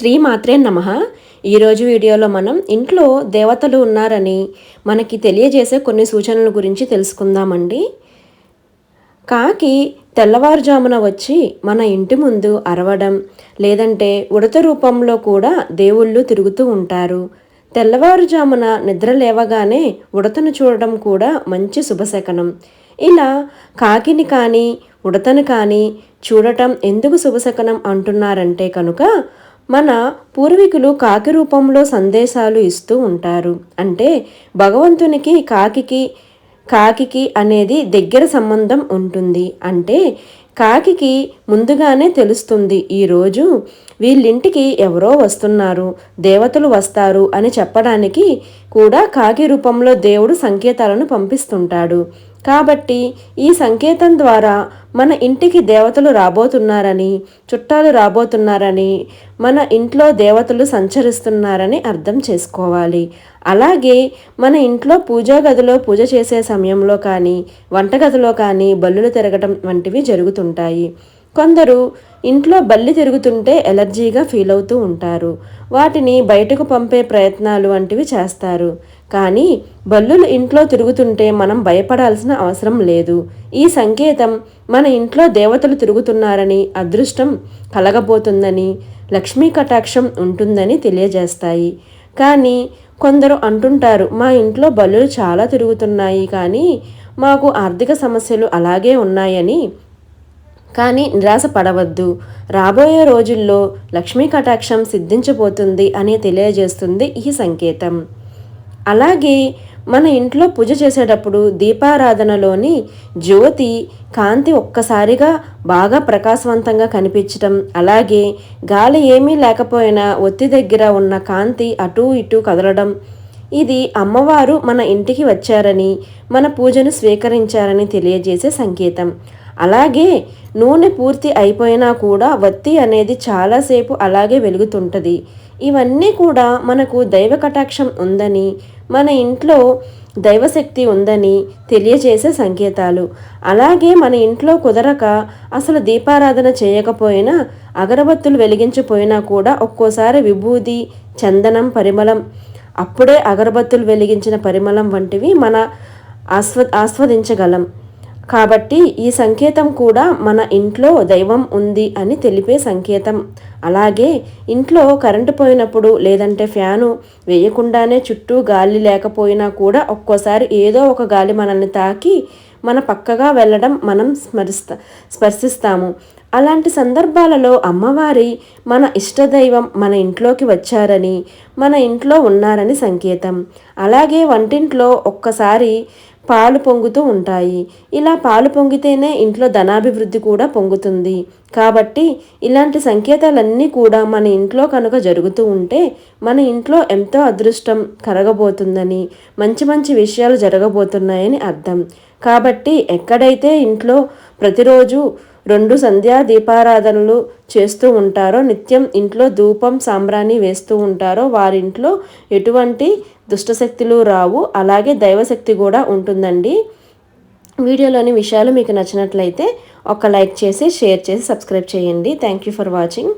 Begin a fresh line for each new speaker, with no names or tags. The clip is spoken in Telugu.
శ్రీ మాత్రే నమ ఈరోజు వీడియోలో మనం ఇంట్లో దేవతలు ఉన్నారని మనకి తెలియజేసే కొన్ని సూచనల గురించి తెలుసుకుందామండి. కాకి తెల్లవారుజామున వచ్చి మన ఇంటి ముందు అరవడం లేదంటే ఉడత రూపంలో కూడా దేవుళ్ళు తిరుగుతూ ఉంటారు. తెల్లవారుజామున నిద్ర లేవగానే ఉడతను చూడడం కూడా మంచి శుభశకనం ఇలా కాకిని కానీ ఉడతను కానీ చూడటం ఎందుకు శుభశకనం అంటున్నారంటే కనుక మన పూర్వీకులు కాకి రూపంలో సందేశాలు ఇస్తూ ఉంటారు. అంటే భగవంతునికి కాకికి కాకికి అనేది దగ్గర సంబంధం ఉంటుంది. అంటే కాకికి ముందుగానే తెలుస్తుంది ఈరోజు వీళ్ళింటికి ఎవరో వస్తున్నారు దేవతలు వస్తారు అని చెప్పడానికి కూడా కాకి రూపంలో దేవుడు సంకేతాలను పంపిస్తుంటాడు. కాబట్టి ఈ సంకేతం ద్వారా మన ఇంటికి దేవతలు రాబోతున్నారని చుట్టాలు రాబోతున్నారని మన ఇంట్లో దేవతలు సంచరిస్తున్నారని అర్థం చేసుకోవాలి. అలాగే మన ఇంట్లో పూజా గదిలో పూజ చేసే సమయంలో కానీ వంటగదిలో కానీ బల్లులు తిరగటం వంటివి జరుగుతుంటాయి. కొందరు ఇంట్లో బల్లి తిరుగుతుంటే ఎలర్జీగా ఫీల్ అవుతూ ఉంటారు. వాటిని బయటకు పంపే ప్రయత్నాలు వంటివి చేస్తారు. కానీ బల్లులు ఇంట్లో తిరుగుతుంటే మనం భయపడాల్సిన అవసరం లేదు. ఈ సంకేతం మన ఇంట్లో దేవతలు తిరుగుతున్నారని అదృష్టం కలగబోతుందని లక్ష్మీ కటాక్షం ఉంటుందని తెలియజేస్తాయి. కానీ కొందరు అంటుంటారు మా ఇంట్లో బల్లులు చాలా తిరుగుతున్నాయి కానీ మాకు ఆర్థిక సమస్యలు అలాగే ఉన్నాయని కానీ నిరాశ పడవద్దు రాబోయే రోజుల్లో లక్ష్మీ కటాక్షం సిద్ధించబోతుంది అని తెలియజేస్తుంది ఈ సంకేతం. అలాగే మన ఇంట్లో పూజ చేసేటప్పుడు దీపారాధనలోని జ్యోతి కాంతి ఒక్కసారిగా బాగా ప్రకాశవంతంగా కనిపించటం అలాగే గాలి ఏమీ లేకపోయినా ఒత్తి దగ్గర ఉన్న కాంతి అటూ ఇటూ కదలడం ఇది అమ్మవారు మన ఇంటికి వచ్చారని మన పూజను స్వీకరించారని తెలియజేసే సంకేతం. అలాగే నూనె పూర్తి అయిపోయినా కూడా వత్తి అనేది చాలాసేపు అలాగే వెలుగుతుంటుంది. ఇవన్నీ కూడా మనకు దైవ కటాక్షం ఉందని మన ఇంట్లో దైవశక్తి ఉందని తెలియజేసే సంకేతాలు. అలాగే మన ఇంట్లో కుదరక అసలు దీపారాధన చేయకపోయినా అగరబత్తులు వెలిగించిపోయినా కూడా ఒక్కోసారి విభూది చందనం పరిమళం అప్పుడే అగరబత్తులు వెలిగించిన పరిమళం వంటివి మన ఆస్వ ఆస్వాదించగలం. కాబట్టి ఈ సంకేతం కూడా మన ఇంట్లో దైవం ఉంది అని తెలిపే సంకేతం. అలాగే ఇంట్లో కరెంటు పోయినప్పుడు లేదంటే ఫ్యాను వేయకుండానే చుట్టూ గాలి లేకపోయినా కూడా ఒక్కోసారి ఏదో ఒక గాలి మనల్ని తాకి మన పక్కగా వెళ్ళడం మనం స్మరిస్తా స్పర్శిస్తాము. అలాంటి సందర్భాలలో అమ్మవారి మన ఇష్టదైవం మన ఇంట్లోకి వచ్చారని మన ఇంట్లో ఉన్నారని సంకేతం. అలాగే వంటింట్లో ఒక్కసారి పాలు పొంగుతూ ఉంటాయి. ఇలా పాలు పొంగితేనే ఇంట్లో ధనాభివృద్ధి కూడా పొంగుతుంది. కాబట్టి ఇలాంటి సంకేతాలన్నీ కూడా మన ఇంట్లో కనుక జరుగుతూ ఉంటే మన ఇంట్లో ఎంతో అదృష్టం కరగబోతుందని మంచి మంచి విషయాలు జరగబోతున్నాయని అర్థం. కాబట్టి ఎక్కడైతే ఇంట్లో ప్రతిరోజు రెండు సంధ్యా దీపారాధనలు చేస్తూ ఉంటారో నిత్యం ఇంట్లో ధూపం సాంబ్రాణి వేస్తూ ఉంటారో వారింట్లో ఎటువంటి దుష్టశక్తులు రావు అలాగే దైవశక్తి కూడా ఉంటుందండి. వీడియోలోని విషయాలు మీకు నచ్చినట్లయితే ఒక లైక్ చేసి షేర్ చేసి సబ్స్క్రైబ్ చేయండి. Thank you for watching.